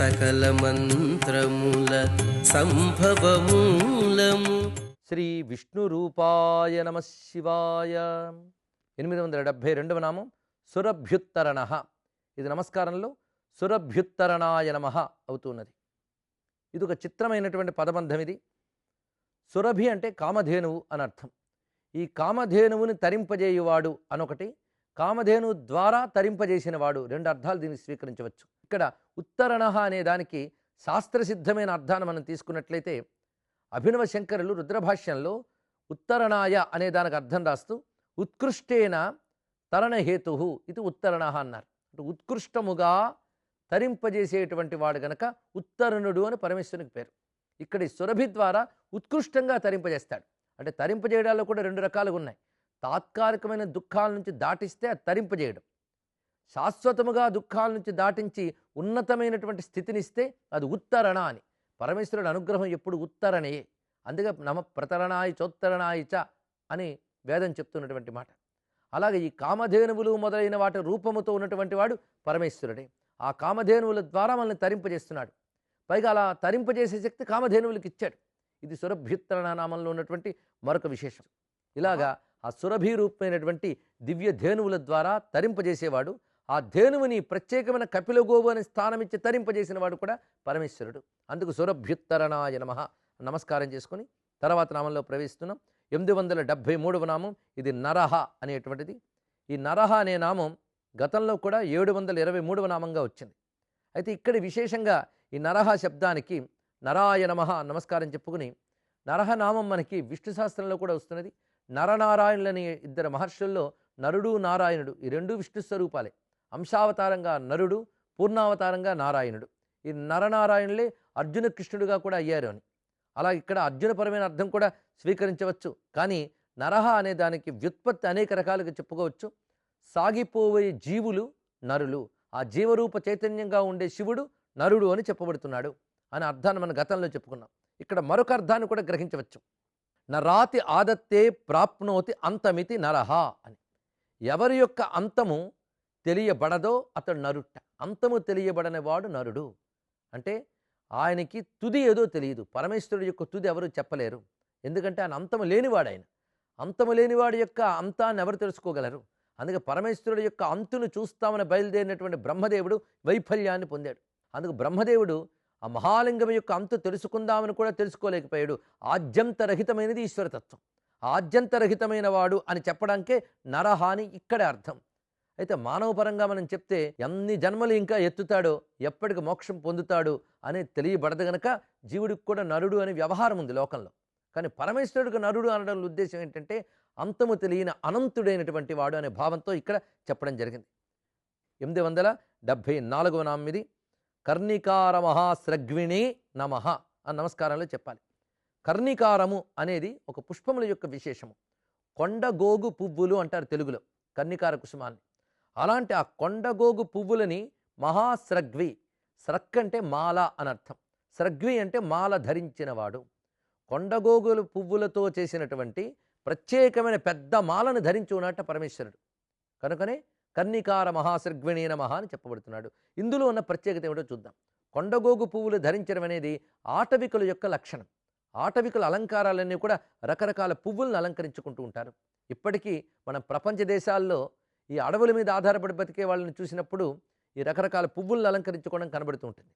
సకల మంత్రముల సంభవమూలము. శ్రీ విష్ణు రూపాయ నమ శివాయ. ఎనిమిది వందల డెబ్భై రెండవ నామం సురభ్యుత్తరణ. ఇది నమస్కారంలో సురభ్యుత్తరణాయ నమ అవుతున్నది. ఇది ఒక చిత్రమైనటువంటి పదబంధం ఇది. సురభి అంటే కామధేనువు అని అర్థం ఈ కామధేనువుని తరింపజేయువాడు అనొకటి కామధేను ద్వారా తరింపజేసినవాడు. రెండు అర్థాలు దీన్ని స్వీకరించవచ్చు. ఇక్కడ ఉత్తరణ అనే దానికి శాస్త్రసిద్ధమైన అర్థాన్ని మనం తీసుకున్నట్లయితే అభినవ శంకరులు రుద్రభాష్యంలో ఉత్తరణాయ అనే దానికి అర్థం రాస్తూ ఉత్కృష్టేన తరణహేతు ఇది ఉత్తరణ అన్నారు. అంటే ఉత్కృష్టముగా తరింపజేసేటువంటి వాడు గనక ఉత్తరణుడు అని పరమేశ్వరునికి పేరు. ఇక్కడ సురభి ద్వారా ఉత్కృష్టంగా తరింపజేస్తాడు. అంటే తరింపజేయడాల్లో కూడా రెండు రకాలుగా ఉన్నాయి తాత్కాలికమైన దుఃఖాల నుంచి దాటిస్తే అది తరింపజేయడం. శాశ్వతముగా దుఃఖాల నుంచి దాటించి ఉన్నతమైనటువంటి స్థితినిస్తే అది ఉత్తరణ అని. పరమేశ్వరుడు అనుగ్రహం ఎప్పుడు ఉత్తరణయే. అందుకే నమ ప్రతరణాయి చోత్తరణాయి చ అని వేదం చెప్తున్నటువంటి మాట. అలాగే ఈ కామధేనువులు మొదలైన వాటి రూపముతో ఉన్నటువంటి వాడు పరమేశ్వరుడే. ఆ కామధేనువుల ద్వారా మనల్ని తరింపజేస్తున్నాడు. పైగా అలా తరింపజేసే శక్తి కామధేనువులకు ఇచ్చాడు. ఇది సురభ్యుత్తరణ నామంలో ఉన్నటువంటి మరొక విశేషం. ఇలాగా ఆ సురభి రూపమైనటువంటి దివ్య ధేనువుల ద్వారా తరింపజేసేవాడు ఆ ధేనువుని ప్రత్యేకమైన కపిలగోవు అనే స్థానమిచ్చి తరింపజేసిన వాడు కూడా పరమేశ్వరుడు. అందుకు సురభ్యుత్తరణాయ నమ. నమస్కారం చేసుకుని తర్వాత నామంలో ప్రవేశిస్తున్నాం. ఎనిమిది వందల డెబ్భై మూడవ నామం ఇది నరహ అనేటువంటిది. ఈ నరహ అనే నామం గతంలో కూడా ఏడు వందల ఇరవై మూడవ నామంగా వచ్చింది. అయితే ఇక్కడ విశేషంగా ఈ నరహ శబ్దానికి నరాయ నమ నమస్కారం చెప్పుకుని నరహ నామం మనకి విష్ణు శాస్త్రంలో కూడా వస్తున్నది. నరనారాయణులనే ఇద్దరు మహర్షుల్లో నరుడు నారాయణుడు ఈ రెండు విష్ణు స్వరూపాలే. అంశావతారంగా నరుడు పూర్ణావతారంగా నారాయణుడు. ఈ నరనారాయణులే అర్జున కృష్ణుడుగా కూడా అయ్యారు అని. అలా ఇక్కడ అర్జునపరమైన అర్థం కూడా స్వీకరించవచ్చు. కానీ నరహ అనే దానికి వ్యుత్పత్తి అనేక రకాలుగా చెప్పుకోవచ్చు. సాగిపోయే జీవులు నరులు. ఆ జీవరూప చైతన్యంగా ఉండే శివుడు నరుడు అని చెప్పబడుతున్నాడు. అనే అర్థాన్ని మనం గతంలో చెప్పుకున్నాం. ఇక్కడ మరొక అర్థాన్ని కూడా గ్రహించవచ్చు. నరాతి ఆదత్తే ప్రాప్నోతి అంతమితి నరహ అని. ఎవరి యొక్క అంతము తెలియబడదో అతడు నరుట్ట. అంతము తెలియబడని వాడు నరుడు. అంటే ఆయనకి తుది ఏదో తెలియదు. పరమేశ్వరుడు యొక్క తుది ఎవరు చెప్పలేరు. ఎందుకంటే ఆయన అంతము లేనివాడు ఆయన అంతము లేనివాడి యొక్క అంతాన్ని ఎవరు తెలుసుకోగలరు? అందుకే పరమేశ్వరుడు యొక్క అంతును చూస్తామని బయలుదేరినటువంటి బ్రహ్మదేవుడు వైఫల్యాన్ని పొందాడు. అందుకు బ్రహ్మదేవుడు ఆ మహాలింగం యొక్క అంతు తెలుసుకుందామని కూడా తెలుసుకోలేకపోయాడు. ఆద్యంతరహితమైనది ఈశ్వరతత్వం. ఆద్యంతరహితమైన వాడు అని చెప్పడానికే నరహాని ఇక్కడే అర్థం. అయితే మానవపరంగా మనం చెప్తే ఎన్ని జన్మలు ఇంకా ఎత్తుతాడో ఎప్పటికి మోక్షం పొందుతాడు అని తెలియబడదు గనక జీవుడికి కూడా నరుడు అనే వ్యవహారం ఉంది లోకంలో. కానీ పరమేశ్వరుడికి నరుడు అనడం ఉద్దేశం ఏంటంటే అంతము తెలియని అనంతుడైనటువంటి వాడు అనే భావంతో ఇక్కడ చెప్పడం జరిగింది. ఎనిమిది వందల డెబ్భై నాలుగవ నామిది కర్ణికార మహాస్రగ్విణి నమ అని నమస్కారంలో చెప్పాలి. కర్ణికారము అనేది ఒక పుష్పముల యొక్క విశేషము. కొండగోగు పువ్వులు అంటారు తెలుగులో కర్ణికార కుసుమాన్ని. అలాంటి ఆ కొండగోగు పువ్వులని మహాశ్రగ్వి స్రక్ అంటే మాల అనర్థం స్రగ్వి అంటే మాల ధరించినవాడు. కొండగోగులు పువ్వులతో చేసినటువంటి ప్రత్యేకమైన పెద్ద మాలను ధరించి ఉన్నట్ట పరమేశ్వరుడు. కనుకనే కన్నికార మహాసృగ్విణీ నమః అని చెప్పబడుతున్నాడు. ఇందులో ఉన్న ప్రత్యేకత ఏమిటో చూద్దాం. కొండగోగు పువ్వులు ధరించడం అనేది ఆటవికుల యొక్క లక్షణం. ఆటవికుల అలంకారాలన్నీ కూడా రకరకాల పువ్వులను అలంకరించుకుంటూ ఉంటారు. ఇప్పటికీ మనం ప్రపంచ దేశాల్లో ఈ అడవుల మీద ఆధారపడి బతికే వాళ్ళని చూసినప్పుడు ఈ రకరకాల పువ్వులను అలంకరించుకోవడం కనబడుతూ ఉంటుంది.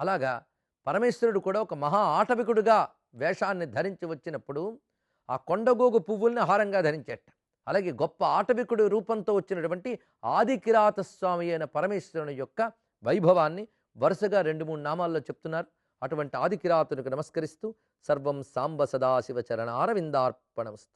అలాగా పరమేశ్వరుడు కూడా ఒక మహా ఆటవికుడుగా వేషాన్ని ధరించి వచ్చినప్పుడు ఆ కొండగోగు పువ్వుల్ని హారంగా ధరించేట. అలాగే గొప్ప ఆటవికుడి రూపంతో వచ్చినటువంటి ఆదికిరాత స్వామి అయిన పరమేశ్వరుని యొక్క వైభవాన్ని వరుసగా రెండు మూడు నామాల్లో చెప్తున్నారు. అటువంటి ఆదికిరాతునికి నమస్కరిస్తూ సర్వం సాంబ సదాశివ చరణ అరవిందార్పణమస్తు